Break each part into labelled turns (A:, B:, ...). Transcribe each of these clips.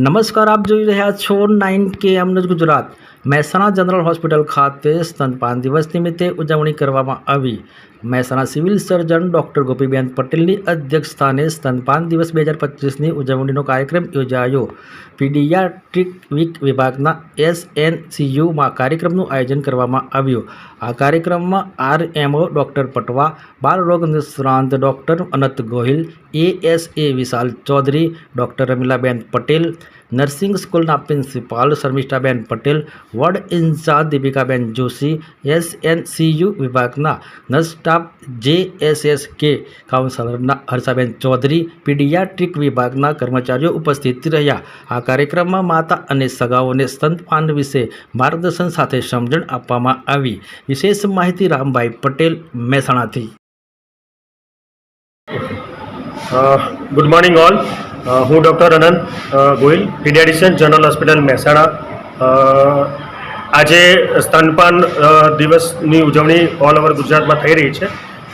A: નમસ્કાર, આપ જોઈ રહ્યા છો નાઇન કે એમનું ગુજરાત. મહેસાણા જનરલ હોસ્પિટલ ખાતે સ્તનપાન દિવસ નિમિત્તે ઉજવણી કરવામાં આવી. Mahesana civil surgeon doctor Gopiben પટેલની અધ્યક્ષસ્થાને સ્તનપાન દિવસ બે હજાર પચીસની ઉજવણીનો કાર્યક્રમ યોજાયો. પીડિયાટ્રિક વીક વિભાગના એસ એન સીયુમાં કાર્યક્રમનું આયોજન કરવામાં આવ્યું. આ કાર્યક્રમમાં આર એમઓ ડૉક્ટર પટવા બાળરોગ નિષ્ણાંત doctor Anant Gohil, ASA Vishal Chaudhary, doctor Ramilaben Patel, nursing સ્કૂલના principal Sharmishthaben Patel, ward incharge Dipikaben Joshi, SNCU વિભાગના નર્સ સ્ટાફ કે કાઉન્સલરના હર્ષાબેન ચૌધરી, પીડિયાટ્રિક વિભાગના કર્મચારીઓ ઉપસ્થિત રહ્યા. આ કાર્યક્રમમાં માતા અને સગાઓને સ્તનપાન વિશે માર્ગદર્શન સાથે સમજણ આપવામાં આવી. વિશેષ માહિતી Rambhai Patel, મહેસાણાથી.
B: Good morning all. હું doctor Anant Goyal paediatrician general hospital Mahesana. આજે સ્તનપાન દિવસની ઉજવણી ઓલ ઓવર ગુજરાતમાં થઈ રહી છે.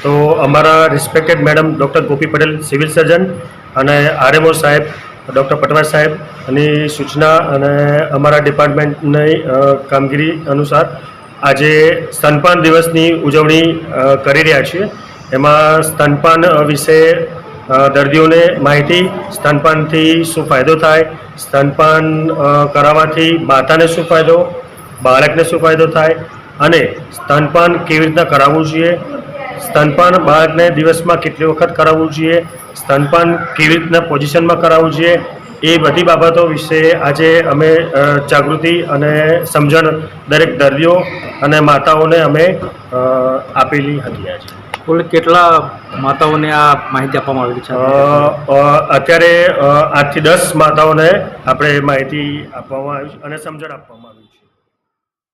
B: તો અમારા respected madam doctor Gopi Patel civil surgeon અને આરએમઓ સાહેબ ડૉક્ટર પટવાર સાહેબની સૂચના અને અમારા ડિપાર્ટમેન્ટની કામગીરી અનુસાર આજે સ્તનપાન દિવસની ઉજવણી કરી રહ્યા છીએ. એમાં સ્તનપાન વિશે દર્દીઓને માહિતી, સ્તનપાનથી શું ફાયદો થાય, સ્તનપાન કરાવવાથી માતાને શું ફાયદો બાળકને શું ફાયદો થાય અને સ્તનપાન કેવી રીતના કરાવવું જોઈએ? સ્તનપાન બાળકને દિવસમાં કેટલી વખત કરાવવું જોઈએ? સ્તનપાન કેવી રીતના પોઝિશનમાં કરાવવું જોઈએ? એ બધી બાબતો વિશે આજે અમે જાગૃતિ અને સમજણ દરેક દર્દીઓ અને માતાઓને અમે આપેલી હતી આજે.
A: કુલ કેટલા માતાઓને આ માહિતી આપવામાં
B: અ, અ, અત્યારે આઠથી દસ માતાઓને આપણે માહિતી આપવામાં આવી છે અને સમજણ આપવામાં આવી છે.